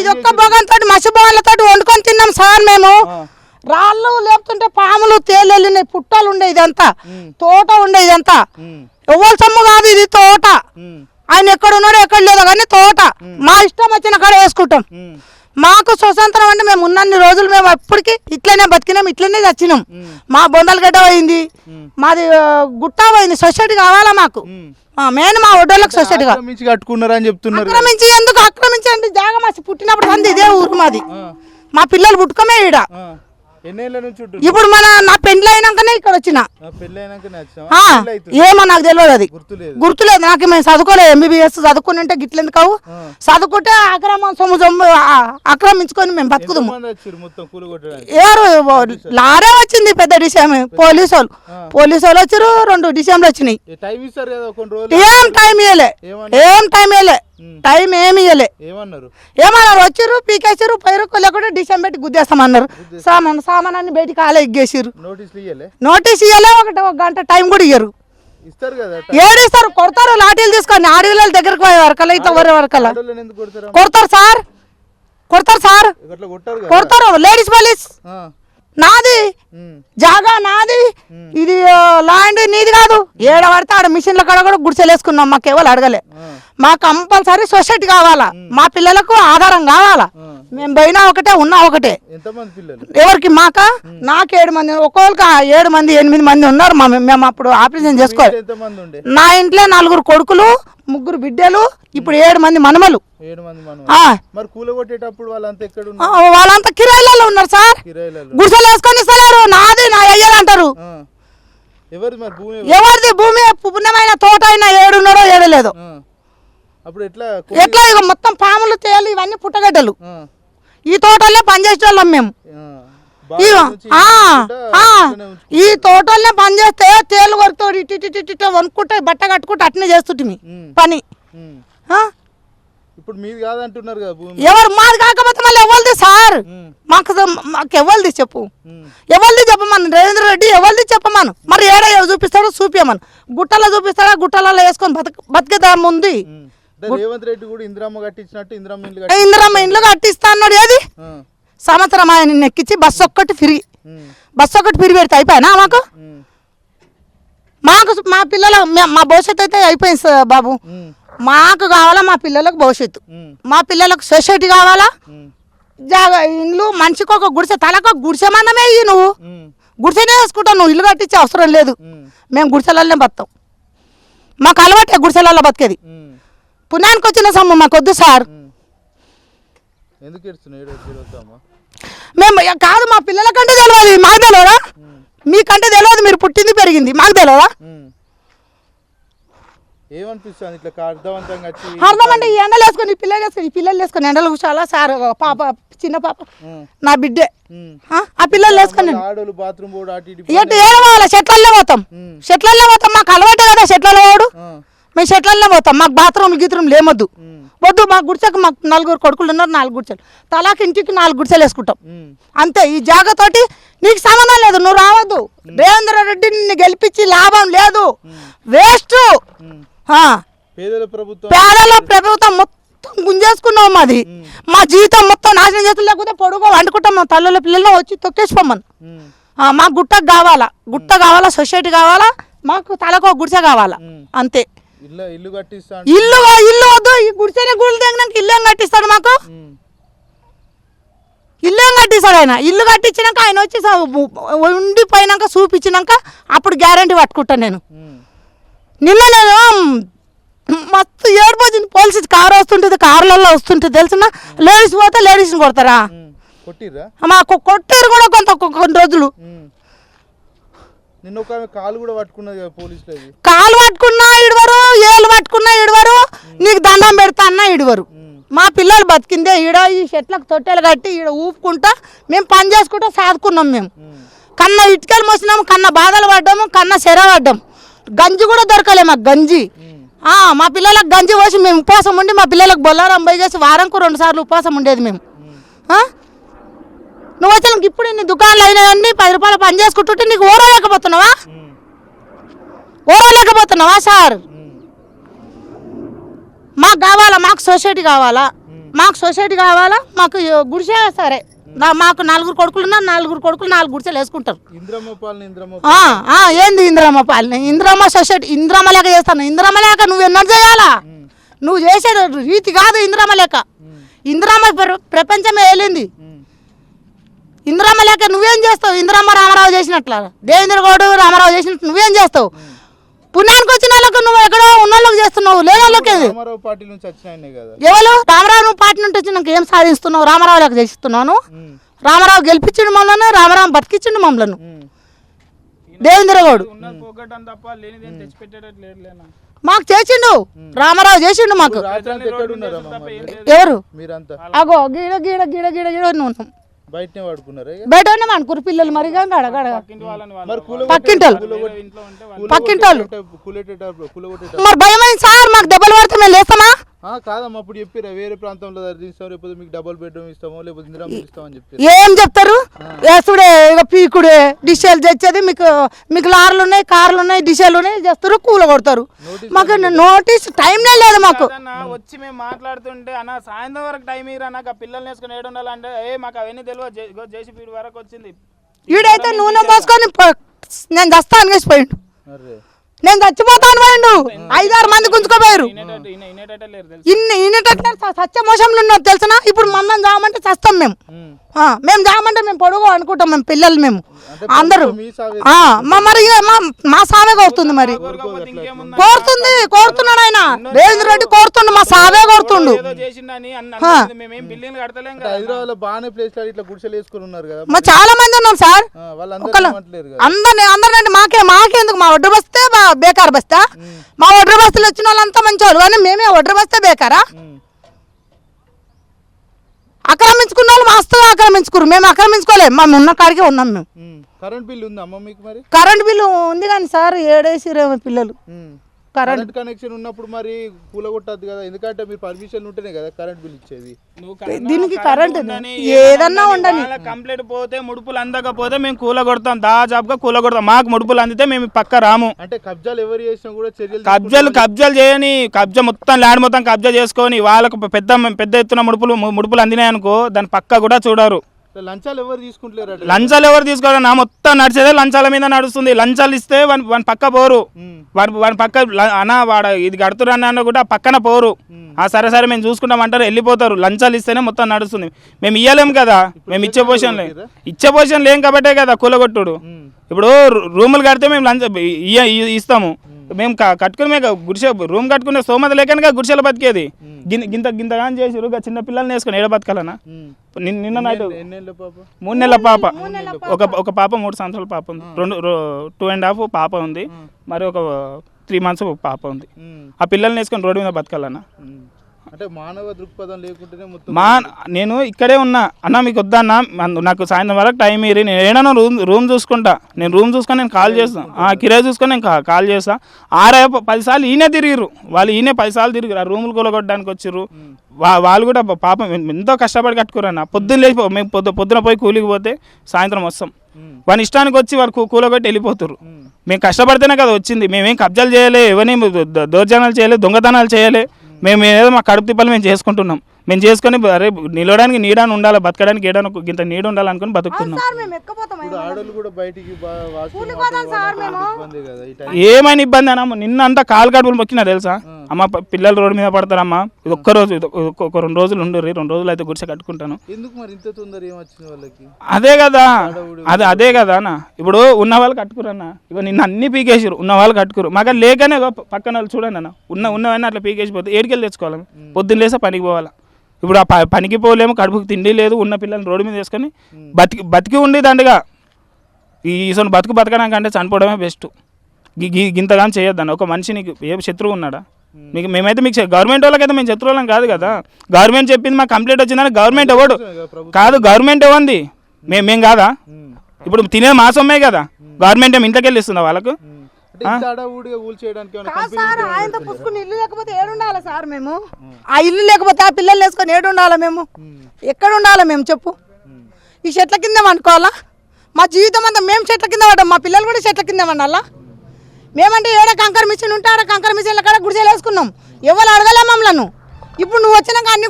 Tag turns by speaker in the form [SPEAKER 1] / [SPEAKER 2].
[SPEAKER 1] ఇది ఒక్క భోగంతో మసి భోగాలతో వండుకొని తిన్నాం సార్ మేము. రాళ్ళు లేపుతుంటే పాములు తేలు వెళ్ళినాయి పుట్టాలు ఉండే ఇదంతా. తోట ఉండే ఇదంతా. ఎవరి సొమ్ము కాదు ఇది తోట. ఆయన ఎక్కడ ఉన్నాడో ఎక్కడ లేదో కానీ తోట మా ఇష్టం వచ్చిన కాడ వేసుకుంటాం. మాకు స్వతంత్రం అంటే మేము ఉన్నన్ని రోజులు మేము ఎప్పటికీ ఇట్లనే బతికినాం ఇట్లనే చచ్చినాం. మా బొందలగడ్డ పోయింది. మాది గుట్ట పోయింది సొసైటీ కావాలా మాకు. మెయిన్ మా ఒడ్డోళ్ళకి సొసైటీ కావాలి
[SPEAKER 2] ఆక్రమించి కట్టుకున్నారు అని చెప్తున్నారు.
[SPEAKER 1] ఆక్రమించి ఎందుకు? ఆక్రమించండి జాగా మాసి పుట్టినప్పుడు అంది ఇదే ఊరు మాది. మా పిల్లలు పుట్టుకమే ఈడ.
[SPEAKER 2] నుంచి ఉంటుంది
[SPEAKER 1] ఇప్పుడు మన నా పెండ్లి అయినాకనే ఇక్కడ వచ్చిన. ఏమో నాకు తెలియదు అది.
[SPEAKER 2] గుర్తులేదు.
[SPEAKER 1] నాకు మేము చదువుకోలేదు ఎంబీబీఎస్ చదువుకుని ఉంటే గిట్లెందుకు కావు. చదువుకుంటే ఆక్రమ సొమ్ము ఆ, ఆక్రమించుకొని మేము బతుకుదాము. ఎవరు? లారే వచ్చింది పెద్ద డిసెం పోలీసు వాళ్ళు. పోలీసు వాళ్ళు వచ్చారు రెండు డిసెంబర్లు వచ్చినాయి.
[SPEAKER 2] ఏ టైం
[SPEAKER 1] ఇవ్వలే ఏం టైం ఇవ్వలే. టైం ఏమి ఇవ్వలే
[SPEAKER 2] ఏమన్నారు?
[SPEAKER 1] ఏమన్నారు? వచ్చారు పీకేసారు పైరుకు లేకుండా డిసెంబర్ పెట్టి గుద్దేస్తామన్నారు. సామాన్ సామానాన్ని బయటికి ఆలే ఎగ్గేసారు నోటీస్ ఇవ్వలే ఒకటి ఒక గంట టైం కూడా ఇయ్యరు. ఏడిస్తారు? కొడతారు లాఠీలు తీసుకొని ఆడవిళ్ళ దగ్గరకు పోయే వరకల్లా ఇట్లా వరే వరకల్లా
[SPEAKER 2] ఆడోళ్ళని ఎందుకు కొడతారా?
[SPEAKER 1] సార్. కొడతారు సార్. కొడతారు. Ladies police. నాది. జాగా నాది. ఇది ల్యాండ్ నీది కాదు. ఏడ పడితే ఆడ మిషన్ల కాడ కూడా గుడిసెలేసుకున్నాం. మాకు ఎవరు అడగలే. మాకు కంపల్సరీ సొసైటీ కావాలా. మా పిల్లలకు ఆధారం కావాలా. మేము. పోయినా ఒకటే ఉన్నా ఒకటే. ఎవరికి? మాక? నాకు ఏడు మంది ఒక్కొక్కరికి ఆ ఏడు మంది ఎనిమిది మంది ఉన్నారు. మా మేము అప్పుడు ఆపరేషన్ చేసుకోవాలి. నా ఇంట్లో నలుగురు కొడుకులు ముగ్గురు బిడ్డలు ఇప్పుడు ఏడు మంది మనమలు.
[SPEAKER 2] ఏడు మరి వాళ్ళంతా ఎక్కడ
[SPEAKER 1] కిరాయిలలో ఉన్నారు సార్. గుడిసెలు వేసుకొని ఇస్తలేరు. నాది నా అయ్యలు అంటారు? ఎవరిది భూమి? పుణ్యమైన తోట అయినా ఏడున్నారో ఏడలేదు.
[SPEAKER 2] అప్పుడు ఎట్లా
[SPEAKER 1] ఎట్లా మొత్తం పాములు తేలు ఇవన్నీ పుట్టగడ్డలు. ఈ తోటల్లో పనిచేసే వాళ్ళం మేము. ఈ తోటల్నే పని చేస్తే తేలు కొడుతాడు ఇటు ఇటు ఇటు వణుకుంటే బట్ట కట్టుకుంటే అట్నే చేస్తుంటిమి
[SPEAKER 2] ఉమ్.
[SPEAKER 1] పని?
[SPEAKER 2] ఇప్పుడు మీది కాదంటున్నారు కదా భూమి.
[SPEAKER 1] ఎవరు మాది కాకపోతే మళ్ళీ ఎవరిది సార్. మాకు మాకు ఎవరిది చెప్పు. ఎవరిది చెప్పమను? రేవేంద్ర రెడ్డి ఎవరిది చెప్పమను? మరి ఏడ చూపిస్తాడో చూపించమను గుట్టలో చూపిస్తాడా? గుట్టలలో వేసుకొని బతక బతికేదాం ఉంది.
[SPEAKER 2] ఉమ్. అంటే రేవంత్ రెడ్డి కూడా ఇందిరమ్మ కట్టించినట్టు ఇందిరమ్మ
[SPEAKER 1] ఇందిరమ్మ ఇండ్లు కట్టిస్తా అన్నాడు. ఏది. సంవత్సరం ఆయన ఎక్కించి బస్సు ఒక్కటి ఫ్రీ. బస్సు ఒక్కటి ఫ్రీ పెడితే అయిపోయినా మాకు? మాకు మా పిల్లల మా భవిష్యత్తు అయితే అయిపోయింది సార్ బాబు. మాకు కావాలా మా పిల్లలకు భవిష్యత్తు. మా పిల్లలకు సొసైటీ కావాలా? జాగా ఇండ్లు మనిషికి ఒక గుడిసె తలకు ఒక గుడిసె మందమే ఇయ్యి నువ్వు. గుడిసెనే వేసుకుంటావు నువ్వు ఇల్లు కట్టించే అవసరం లేదు. మేము గుడిసెలలోనే బతాం. మాకు అలవాటే గుడిసెలలో బతికేది. పుణ్యానికి వచ్చిన సొమ్ము మాకొద్దు సార్.
[SPEAKER 2] ఎందుకు ఏడుస్తున్నావు?
[SPEAKER 1] మేము కాదు మా పిల్లలకంటే తెలియదు. మాకు తెలియదా? మీకంటే తెలియదు మీరు పుట్టింది పెరిగింది. మాకు తెలియదా?
[SPEAKER 2] ఏమనిపిస్తుంది ఇట్లా అర్థవంతంగా
[SPEAKER 1] అర్థం అంటే ఈ ఎండలు వేసుకొని ఈ పిల్లలు వేసుకొని ఈ పిల్లలు వేసుకొని ఎండలు కూర్చోాలా? సార్ పాప చిన్న పాప. నా బిడ్డే. ఆ? పిల్లలు వేసుకొని
[SPEAKER 2] మళ్ళీ ఆడోళ్ళు బాత్రూమ్ పోడు అటు ఇటు
[SPEAKER 1] ఏంటి ఏం పోవాలి చెట్లల్లో పోతాం. చెట్లల్లో పోతాం. మాకు అలవాటే కదా చెట్లలో పోడు. మేము చెట్లల్లో పోతాం. మాకు బాత్రూమ్ గీత్రూమ్ లేమొద్దు.
[SPEAKER 2] ఉమ్.
[SPEAKER 1] వద్దు మాకు గుడిసెకు మాకు నలుగురు కొడుకులు ఉన్నారు నాలుగు గుడిసెలు. తలాకి ఇంటికి నాలుగు గుడిసెలు వేసుకుంటాం. అంతే ఈ జాగతోటి నీకు సంబంధం లేదు నువ్వు రావద్దు. రేవేంద్ర రెడ్డి నిన్ను గెలిపించి లాభం లేదు. వేస్ట్.
[SPEAKER 2] పేదల ప్రభుత్వం.
[SPEAKER 1] మొత్తం గుంజేసుకున్నావు మాది. మా జీవితం మొత్తం నాశనం చేతులు లేకపోతే పొడుగు వండుకుంటాం మా తల్లుల పిల్లలు వచ్చి. ఆ, మాకు గుట్టకు కావాలా? గుట్ట కావాలా? సొసైటీ కావాలా? మాకు తలకు గుడిసె కావాలా? అంతే.
[SPEAKER 2] ఇల్లు ఇల్లు కట్టిస్తా
[SPEAKER 1] ఇల్లు ఇల్లు వద్దు. ఈ గుడిసెనే గుళ్ళు తెగినాక ఇల్లు కట్టిస్తాడు మాకు. ఇల్లు కట్టిస్తాడు ఆయన? ఇల్లు కట్టించినాక ఆయన వచ్చి ఉండిపోయినాక చూపించినాక అప్పుడు గ్యారంటీ పట్టుకుంటాను నేను. నిన్న నేను మస్తు ఏడిపోతుంది పోలీసు కారు వస్తుంటుంది కారులలో వస్తుంటుంది తెలిసిన? లేడీస్ పోతే లేడీస్ని కొడతారా? మాకు కొట్టారు కూడా కొంత కొన్ని రోజులు.
[SPEAKER 2] కాలు పట్టుకున్నది
[SPEAKER 1] కాలు ఏళ్ళు పట్టుకున్నా ఇడవరు నీకు దండం పెడతా అన్నా ఇడవరు. మా పిల్లలు బతికిందే ఈడ ఈ చెట్లకు తొట్టెలు కట్టి ఈడ ఊపుకుంటా మేము పని చేసుకుంటా సాదుకున్నాం మేము. కన్న ఇటుకలు మోసినాము కన్న బాధలు పడ్డాము కన్న సెర పడ్డాం గంజి కూడా దొరకలే మాకు గంజి మా పిల్లలకు గంజి పోసి మేము ఉపవాసం ఉండి మా పిల్లలకు బొల్లారం పోయి చేసి వారంకు రెండు సార్లు ఉపవాసం ఉండేది మేము? నువ్వు వచ్చిన ఇప్పుడు నీ దుకాణాలు అయినాయన్నీ పది రూపాయలు పని చేసుకుంటుంటే నీకు ఓరలేకపోతున్నావా. ఓరలేకపోతున్నావా సార్. మాకు కావాలా? మాకు సొసైటీ కావాలా. మాకు సొసైటీ కావాలా? మాకు గుడిసే సరే. మాకు నలుగురు కొడుకులు ఉన్నారు నలుగురు కొడుకులు నాలుగు గుడిసెలు వేసుకుంటారు. ఏంది ఇందిరమ్మ పాలన? ఇందిరమ్మ సొసైటీ ఇందిరమ్మ లేక చేస్తాను. ఇందిరమ్మ లేక నువ్వు ఎన్నో చేయాలా? నువ్వు చేసే రీతి కాదు ఇందిరమ్మ లేక. ఇందిరమ్మ ప్ర- ప్రపంచమే వెళ్ళింది. ఇందిరమ్మ లేక నువ్వేం చేస్తావు? ఇందిరమ్మ రామారావు చేసినట్ల. దేవేంద్ర గౌడ్ రామారావు చేసినట్టు నువ్వేం చేస్తావు? పుణ్యానికి వాళ్ళకు నువ్వు ఎక్కడో ఉన్నోళ్ళకి చేస్తున్నావు ఏంది?
[SPEAKER 2] రామారావు పార్టీ నుంచి వచ్చిన ఆయనే కదా
[SPEAKER 1] ఎవరు రామారావు నువ్వు పార్టీ నుండి వచ్చి నాకు ఏం సాధిస్తున్నావు రామారావు లేక చేస్తున్నాను
[SPEAKER 2] ఉమ్.
[SPEAKER 1] రామారావు గెలిపించిండు మమ్మల్ని రామారావు బతికించిండు మమ్మల్ని
[SPEAKER 2] ఉమ్.
[SPEAKER 3] ఉన్నది తప్ప లేనిదేం లేదు
[SPEAKER 1] మాకు చేసిండు రామారావు చేసిండు మాకు
[SPEAKER 2] రాత్రి అంతా ఎక్కడ ఉన్నారమ్మా మరి?
[SPEAKER 1] ఎవరు
[SPEAKER 2] మీరంతా
[SPEAKER 1] అగో గీడ గీడ గీడ గీడ గీడ ఉన్నాం
[SPEAKER 2] బయటనే పడుకున్నారా?
[SPEAKER 1] బయట ఉన్నాం అనుకురు పిల్లలు మరి గడ గడ.
[SPEAKER 3] ఇంటి వాళ్ళని
[SPEAKER 2] మరి కూల
[SPEAKER 1] పక్కింటోళ్ళు.
[SPEAKER 3] ఇంట్లో ఉంటే వాళ్ళు
[SPEAKER 1] పక్కింటోళ్ళు. మరి భయమైంది సార్ మాకు దెబ్బలు పడితే మేము లేస్తామా?
[SPEAKER 2] కాదమ్మా అప్పుడు చెప్పిరా వేరే ప్రాంతంలో తీస్తాం లేకపోతే మీకు డబుల్ బెడ్రూమ్ ఇస్తామో లేకపోతే ఇందిరామ్మ ఇస్తామని చెప్పి
[SPEAKER 1] ఏం చెప్తారు? వేసుడే ఇక పీకుడే డిషెల్ తెచ్చేది మీకు మీకు లార్లు ఉన్నాయి కార్లు ఉన్నాయి డిషెల్ ఉన్నాయి చేస్తారు కూల కొడతారు. మాకు నోటీస్ టైంనే లేదు మాకు.
[SPEAKER 3] అన్న వచ్చి మేము మాట్లాడుతుంటే అన్న సాయంత్రం వరకు టైం ఇరా నాకు ఆ పిల్లల్ని వేసుకుని ఏడు ఉండాలంటే ఏ మాకు అవన్నీ తెలియదు జేసీ వరకు వచ్చింది.
[SPEAKER 1] ఈడైతే నూనె పోసుకొని నేను దస్తాను వేసి పోయిండు.
[SPEAKER 2] అరే
[SPEAKER 1] నేను చచ్చిపోతాను పోయిండు ఐదారు మంది గుంజుకోపోయారు.
[SPEAKER 3] తెలుసు?
[SPEAKER 1] ఇన్ని సత్య మోసంలో ఉన్నారు తెలిసిన? ఇప్పుడు మమ్మల్ని చావమంటే చస్తాం మేము. మేము చావమంటే మేము పొడుగు అనుకుంటాం మేము పిల్లలు మేము. అందరూ.
[SPEAKER 2] మీ సావే
[SPEAKER 1] ఆ, మా మరి మా మా సామే కోరుతుంది మరి. కోరుతుంది కోరుతున్నాడు ఆయన. రేవంత్ రెడ్డి కోరుతుండు మా సావే కోరుతుండు.
[SPEAKER 3] ఏదో చేసిండని అన్న అన్నది మేమేం బిల్డింగ్ కడతలేం కదా
[SPEAKER 2] హైదరాబాద్లో బాగానే ప్లేస్లో ఇట్లా గుడిసెలు వేసుకుని ఉన్నారు కదా
[SPEAKER 1] మా చాలా మంది ఉన్నాం సార్. అందరిని అందరినండి మాకే మాకెందుకు ఒడ్డు బస్తే బేకార్ బస్తా మా ఒడ్డు బస్తులు వచ్చిన వాళ్ళంతా మంచివాళ్ళు కానీ మేమే ఒడ్డు బస్తే బేకారా. ఆక్రమించుకున్న వాళ్ళు మస్తుగా ఆక్రమించుకురు మేము ఆక్రమించుకోలేము మేము ఉన్న కాడికే ఉన్నాం మేము.
[SPEAKER 2] కరెంట్ బిల్ ఉందా అమ్మ మీకు మరి
[SPEAKER 1] కరెంట్ బిల్లు ఉంది కానీ సార్ ఏడేసిరేమో పిల్లలు. కరెంట్
[SPEAKER 2] కనెక్షన్ ఉన్నప్పుడు మరి కూలగొట్టద్దు కదా. ఎందుకంటే మీరు పర్మిషన్ ఉంటేనే కదా కరెంట్ బిల్ ఇచ్చేది.
[SPEAKER 1] దీనికి
[SPEAKER 3] కరెంట్
[SPEAKER 1] ఏదన్నా ఉండని.
[SPEAKER 3] కంప్లీట్ పోతే ముడుపులు అందకపోతే మేము కూల కొడతాం దాజాబ్గా కూల కొడతాం మాకు ముడుపులు అందితే మేము పక్క రాము.
[SPEAKER 2] అంటే కబ్జాలు ఎవరు చేసినా కూడా చర్యలు
[SPEAKER 3] కబ్జాలు కబ్జాలు చేయని కబ్జా మొత్తం ల్యాండ్ మొత్తం కబ్జా చేసుకొని వాళ్ళకు పెద్ద పెద్ద ఎత్తున ముడుపులు ముడుపులు అందినాయి అనుకో దాని పక్క కూడా చూడరు.
[SPEAKER 2] లంచాలు ఎవరు తీసుకుంటలేరు అట్లా
[SPEAKER 3] లంచాలు ఎవరు తీసుకోవాలి నా మొత్తం నడిచేదే లంచాల మీద నడుస్తుంది. లంచాలు ఇస్తే వాని వాని పక్క పోరు. వాని వాని పక్క అన్న వాడ ఇది కడుతురన్న అన్న కూడా పక్కన పోరు. ఆ సరే సరే మేము చూసుకుంటాం అంటారు వెళ్ళిపోతారు. లంచాలు ఇస్తేనే మొత్తం నడుస్తుంది. మేము ఇయ్యలేం కదా? మేము ఇచ్చే పొజిషన్ లే ఇచ్చే పొజిషన్ లేం కాబట్టే కదా కూలగొట్టుడు. ఇప్పుడు రూములు కడితే మేము లంచ ఇస్తాము. మేము. కట్టుకుని గుడిసె రూమ్ కట్టుకునే స్తోమత లేకనే గుడిసెలు బతికేది. గింత గింతగాని చేసిరు గా చిన్న పిల్లల్ని వేసుకొని ఏడ బతకాలనా. నిన్న నైట్ మూడు నెలల పాప. ఒక ఒక పాప మూడు సంవత్సరాల పాప ఉంది. రెండు టూ అండ్ హాఫ్ పాప ఉంది. మరి ఒక త్రీ మంత్స్ పాప ఉంది. ఆ పిల్లల్ని వేసుకొని రోడ్డు మీద బతకాలన్నా.
[SPEAKER 2] అంటే మానవ దృక్పథం లేకుంటేనే మొత్తం
[SPEAKER 3] మా నేను ఇక్కడే ఉన్నా. అన్న మీకు వద్దన్నా నాకు సాయంత్రం వరకు టైం ఇరి నేను ఏడన్నా రూమ్ రూమ్ చూసుకుంటా. నేను రూమ్ చూసుకొని నేను కాల్ చేస్తాను ఆ కిరాయి చూసుకొని నేను కాల్ చేస్తా. ఆరే పదిసార్లు ఈయనే తిరిగిరు వాళ్ళు ఈయనే పదిసార్లు తిరిగిరు ఆ రూములు కూలగొట్టడానికి వచ్చిర్రు. వా- వాళ్ళు కూడా పాపం ఎంతో కష్టపడి కట్టుకురన్న పొద్దున్న లేచి మేము పొద్దు పొద్దున పోయి కూలికి పోతే సాయంత్రం వస్తాం. వాని ఇష్టానికి వచ్చి వాళ్ళు కూ- కూలగొట్టి వెళ్ళిపోతారు. మేము కష్టపడితేనే కదా వచ్చింది. మేమేం కబ్జాలు చేయలే ఎవరిని ద- దౌర్జన్యాలు చేయలే దొంగతనాలు చేయలే. మేము ఏదో మా కడుపు తిప్పలు మేము చేసుకుంటున్నాం. మేము చేసుకొని అరే నిలవడానికి నీడాని ఉండాలి? బతకడానికి ఏడాను ఇంత నీడ ఉండాలనుకుని బతుకుతున్నాం.
[SPEAKER 1] సార్ మేము ఎక్కపోతాం
[SPEAKER 2] ఇప్పుడు ఆడోళ్ళు కూడా బయటికి బా- వాష్రూమ్
[SPEAKER 1] కూలిపోతాం సార్ మేము.
[SPEAKER 2] ఇబ్బంది కదా? ఈ టైం
[SPEAKER 3] ఏమైనా ఇబ్బంది అన్న నిన్న అంతా కాలు కడుపులు మొక్కినా తెలుసా? అమ్మ పిల్లలు రోడ్డు మీద పడతారమ్మా. ఇది ఒక్క రోజు ఒక- రెండు రోజులు ఉండరు రెండు రోజులు అయితే గుడిసె కట్టుకుంటాను.
[SPEAKER 2] ఎందుకు మరి ఇంత తొందర ఏమొచ్చింది వాళ్ళకి?
[SPEAKER 3] అదే కదా అదే అదే కదా అన్న. ఇప్పుడు ఉన్న వాళ్ళు కట్టుకురన్న. ఇక నిన్న అన్ని పీకేసారు ఉన్న వాళ్ళు కట్టుకురు. మాకు లేకనే పక్కన వాళ్ళు చూడండి అన్న. ఉన్న ఉన్నవన్నీ అట్లా పీకేసిపోతే ఏడికెళ్ళి తెచ్చుకోవాలి? పొద్దున్న లేసా పనికి పోవాలా? ఇప్పుడు ఆ పనికి పోలేము కడుపుకి తిండి లేదు ఉన్న పిల్లల్ని రోడ్డు మీద వేసుకొని బతికి బతికి ఉండి దండగా ఈ ఇసొని బతుకు బతకడానికి అంటే చనిపోవడమే బెస్ట్. గింతగాని చేయొద్దన్న. ఒక మనిషి నీకు ఏ శత్రువు ఉన్నాడా? మీకు మేమైతే మీకు గవర్నమెంట్ వాళ్ళకైతే మేము శత్రువులం కాదు కదా. గవర్నమెంట్ చెప్పింది మాకు కంప్లీట్ వచ్చిందని గవర్నమెంట్ ఎవడు? కాదు గవర్నమెంట్ ఇవ్వండి మేము మేము కాదా. ఇప్పుడు తినే మాసమే కదా. గవర్నమెంట్ ఏమి ఇంట్లోకి వెళ్ళి ఇస్తుందా వాళ్ళకు
[SPEAKER 1] ఆయనతో పుసుకుని ఇల్లు లేకపోతే ఏడు ఉండాలి సార్ మేము? ఆ ఇల్లు లేకపోతే ఆ పిల్లలు వేసుకొని ఏడు ఉండాలి మేము. ఎక్కడ ఉండాలి మేము చెప్పు? ఈ చెట్ల కింద వండుకోవాలా మా జీవితం అంతా మేము చెట్ల కింద పడ్డాం మా పిల్లలు కూడా చెట్ల కింద వండాలా మేమంటే ఏడ కంకర మిషన్ ఉంటే ఆడ కంకర మిషన్ల కాడ గుడిసెలు వేసుకున్నాం. ఎవరు అడగలే మమ్మలను? ఇప్పుడు నువ్వు వచ్చినాక అన్ని